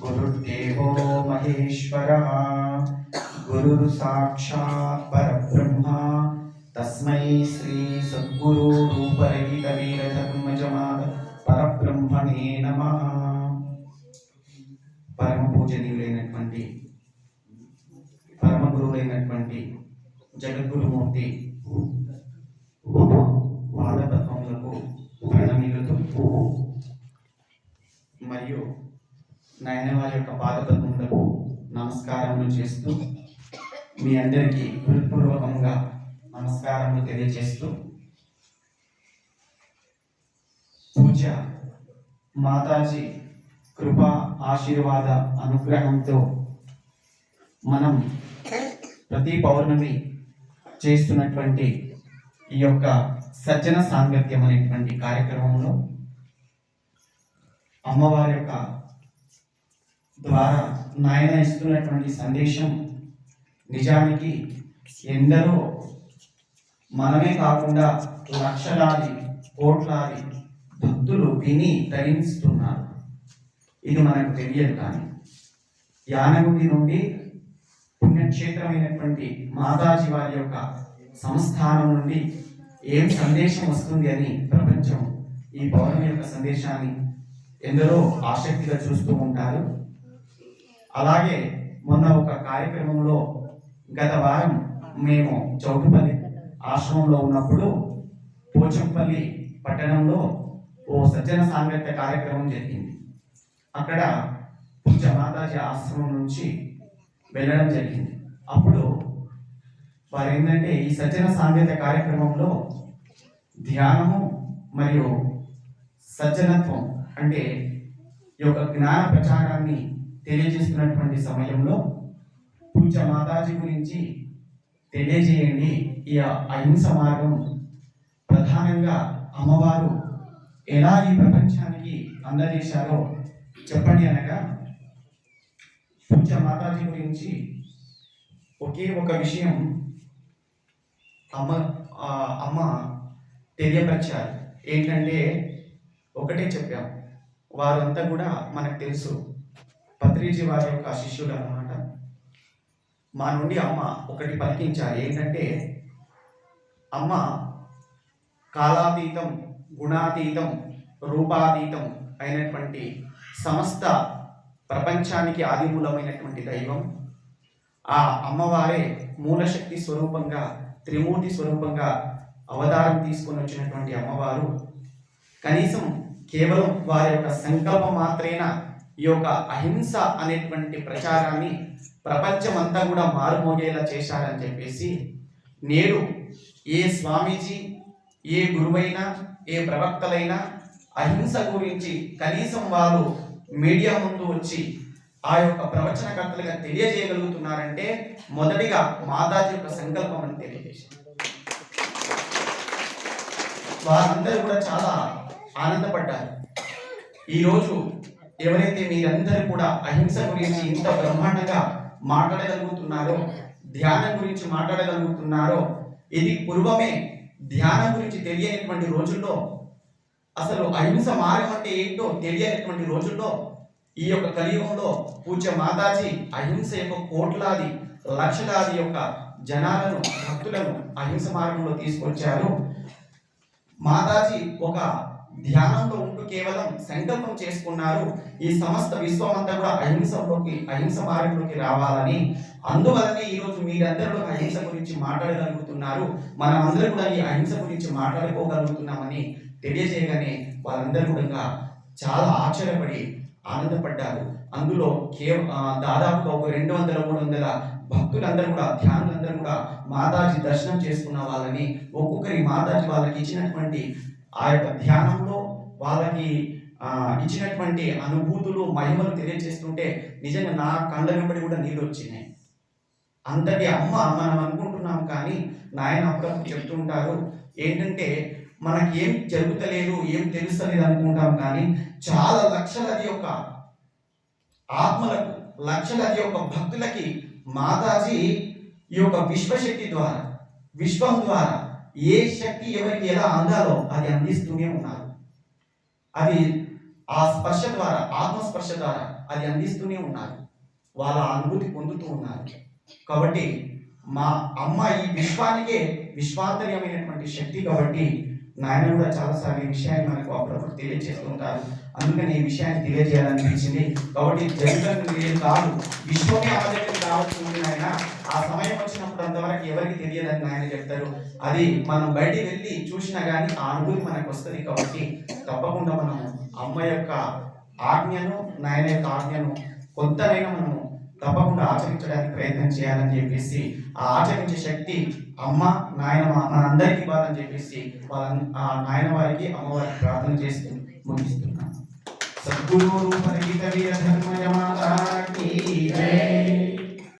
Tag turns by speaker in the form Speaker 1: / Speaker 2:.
Speaker 1: गुरुर्देवो महेश्वरः गुरुः साक्षात् परब्रह्मा तस्मै श्री सद्गुरु रूपरहितवीरधर्मजमाद పరబ్రహ్మణే నమ పరమ పూజనీయులైనటువంటి పరమ గురువులైనటువంటి జగద్గురుమూర్తి పాదపద్మములకు నమస్కారములు చేస్తూ మీ అందరికీ హృత్పూర్వకంగా నమస్కారములు తెలియజేస్తూ పూజ మాతాజీ కృప ఆశీర్వాద అనుగ్రహంతో మనం ప్రతి పౌర్ణమి చేస్తున్నటువంటి ఈ యొక్క సజ్జన సాంగత్యం అనేటువంటి కార్యక్రమంలో అమ్మవారి యొక్క ద్వారా నాయన ఇస్తున్నటువంటి సందేశం నిజానికి ఎందరో మనమే కాకుండా లక్షలాది కోట్లాది భక్తులు విని ధరిస్తున్నారు ఇది మనకు తెలియదు కానీ. యానగుడి నుండి పుణ్యక్షేత్రమైనటువంటి మాతాజీ వారి యొక్క సంస్థానం నుండి ఏం సందేశం వస్తుంది అని ప్రపంచం ఈ పౌర్ణమి యొక్క సందేశాన్ని ఎందరో ఆసక్తిగా చూస్తూ ఉంటారు. అలాగే మొన్న ఒక కార్యక్రమంలో గత వారం మేము చౌటుపల్లి ఆశ్రమంలో ఉన్నప్పుడు పోచంపల్లి పట్టణంలో ఓ సజ్జన సాంగత్య కార్యక్రమం జరిగింది. అక్కడ పూజ మాతాజీ ఆశ్రమం నుంచి వెళ్ళడం జరిగింది. అప్పుడు వారు ఏంటంటే ఈ సజ్జన సాంగత్య కార్యక్రమంలో ధ్యానము మరియు సజ్జనత్వం అంటే ఈ యొక్క జ్ఞాన ప్రచారాన్ని తెలియజేస్తున్నటువంటి సమయంలో పూజ మాతాజీ గురించి తెలియజేయండి. ఈ అహింస మార్గం ప్రధానంగా అమ్మవారు ఎలా ఈ ప్రపంచానికి అందజేశారో చెప్పండి అనగా పూజ మాతాజీ గురించి ఒకే ఒక విషయం అమ్మ అమ్మ తెలియపరిచారు. ఏంటంటే ఒకటే చెప్పాం. వారంతా కూడా మనకు తెలుసు. పత్రిజీ వారి యొక్క శిష్యుడు అనమాట మా నుండి అమ్మ ఒకటి పలికించారు. ఏంటంటే అమ్మ కాలాతీతం గుణాతీతం రూపాతీతం అయినటువంటి సమస్త ప్రపంచానికి ఆదిమూలమైనటువంటి దైవం. ఆ అమ్మవారే మూలశక్తి స్వరూపంగా త్రిమూర్తి స్వరూపంగా అవతారం తీసుకొని వచ్చినటువంటి అమ్మవారు. కనీసం కేవలం వారి యొక్క సంకల్పం మాత్రేనా ఈ యొక్క అహింస అనేటువంటి ప్రచారాన్ని ప్రపంచమంతా కూడా మారుమోగేలా చేశారని చెప్పేసి నేడు ఏ స్వామీజీ ఏ గురువైనా ఏ ప్రవక్తలైనా అహింస గురించి కనీసం వారు మీడియా ముందు వచ్చి ఆ యొక్క ప్రవచనకర్తలుగా తెలియజేయగలుగుతున్నారంటే మొదటిగా మాతాజీ యొక్క సంకల్పం అని తెలియజేశారు. వారందరూ కూడా చాలా ఆనందపడ్డారు. ఈరోజు ఎవరైతే మీరందరూ కూడా అహింస గురించి ఇంత బ్రహ్మాండంగా మాట్లాడగలుగుతున్నారో ధ్యానం గురించి మాట్లాడగలుగుతున్నారో ఇది పూర్వమే ధ్యానం గురించి తెలియనటువంటి రోజుల్లో అసలు అహింస మార్గం అంటే ఏంటో తెలియనటువంటి రోజుల్లో ఈ యొక్క కలియుగంలో పూజ్య మాతాజీ అహింస యొక్క కోట్లాది లక్షలాది యొక్క జనాలను భక్తులను అహింస మార్గంలో తీసుకొచ్చారు. మాతాజీ ఒక ధ్యానంలో ఉంటూ కేవలం సంకల్పం చేసుకున్నారు. ఈ సమస్త విశ్వం అంతా కూడా అహింసలోకి అహింస మార్గంలోకి రావాలని. అందువలనే ఈ రోజు మీరందరూ అహింస గురించి మాట్లాడగలుగుతున్నారు. మనం అందరూ కూడా ఈ అహింస గురించి మాట్లాడుకోగలుగుతున్నామని తెలియజేయగానే వారందరూ కూడా చాలా ఆశ్చర్యపడి ఆనందపడ్డారు. అందులో కేవ దాదాపుగా ఒక రెండు వందల మూడు వందల భక్తులందరూ కూడా ధ్యానులందరూ కూడా మాతాజీ దర్శనం చేసుకున్న వాళ్ళని ఒక్కొక్కరి మాతాజీ వాళ్ళకి ఇచ్చినటువంటి ఆ యొక్క ధ్యానంలో వాళ్ళకి ఇచ్చినటువంటి అనుభూతులు మహిమలు తెలియజేస్తుంటే నిజంగా నా కళ్ళ వెంబడి కూడా నీళ్ళు వచ్చినాయి. అంతటి అమ్మ మనం అనుకుంటున్నాం కానీ నాయన అప్పుడప్పుడు చెప్తుంటారు ఏంటంటే మనకి ఏం జరుగుతలేదు ఏం తెలుస్తలేదు అనుకుంటాం కానీ చాలా లక్షలది యొక్క ఆత్మలకు లక్షలది యొక్క భక్తులకి మాతాజీ ఈ యొక్క విశ్వశక్తి ద్వారా విశ్వం ద్వారా ఏ శక్తి ఎవరికి ఎలా అందాలో అది అందిస్తూనే ఉన్నారు అది ఆ స్పర్శ ద్వారా ఆత్మస్పర్శ ద్వారా అది అందిస్తూనే ఉన్నారు వాళ్ళ అనుభూతి పొందుతూ ఉన్నారు కాబట్టి మా అమ్మ ఈ విశ్వానికే విశ్వాంతర్యమైనటువంటి శక్తి కాబట్టి నాయన కూడా చాలాసార్లు ఈ విషయాన్ని మనకు అప్పుడప్పుడు తెలియజేస్తుంటారు అందుకని ఈ విషయాన్ని తెలియజేయాలనిపించింది. కాబట్టి జగన్ లేదు కాదు విశ్వమే ఆలోచన కావచ్చు ఉంది ఆ సమయం వచ్చినప్పుడు అంతవరకు ఎవరికి తెలియదని నాయన చెప్తారు. అది మనం బయటికి వెళ్ళి చూసినా కానీ ఆ అనుభూతి మనకు వస్తుంది కాబట్టి తప్పకుండా మనము అమ్మ యొక్క ఆజ్ఞను నాయన యొక్క ఆజ్ఞను కొంతనైనా మనము తప్పకుండా ఆచరించడానికి ప్రయత్నం చేయాలని చెప్పేసి ఆ ఆచరించే శక్తి అమ్మ నాయన మన అందరికీ ఇవ్వాలని చెప్పేసి వాళ్ళ ఆ నాయన వారికి అమ్మవారికి ప్రార్థన చేస్తూ ముగిస్తున్నాను. Seguru pergi kita rumah yang mata kiri.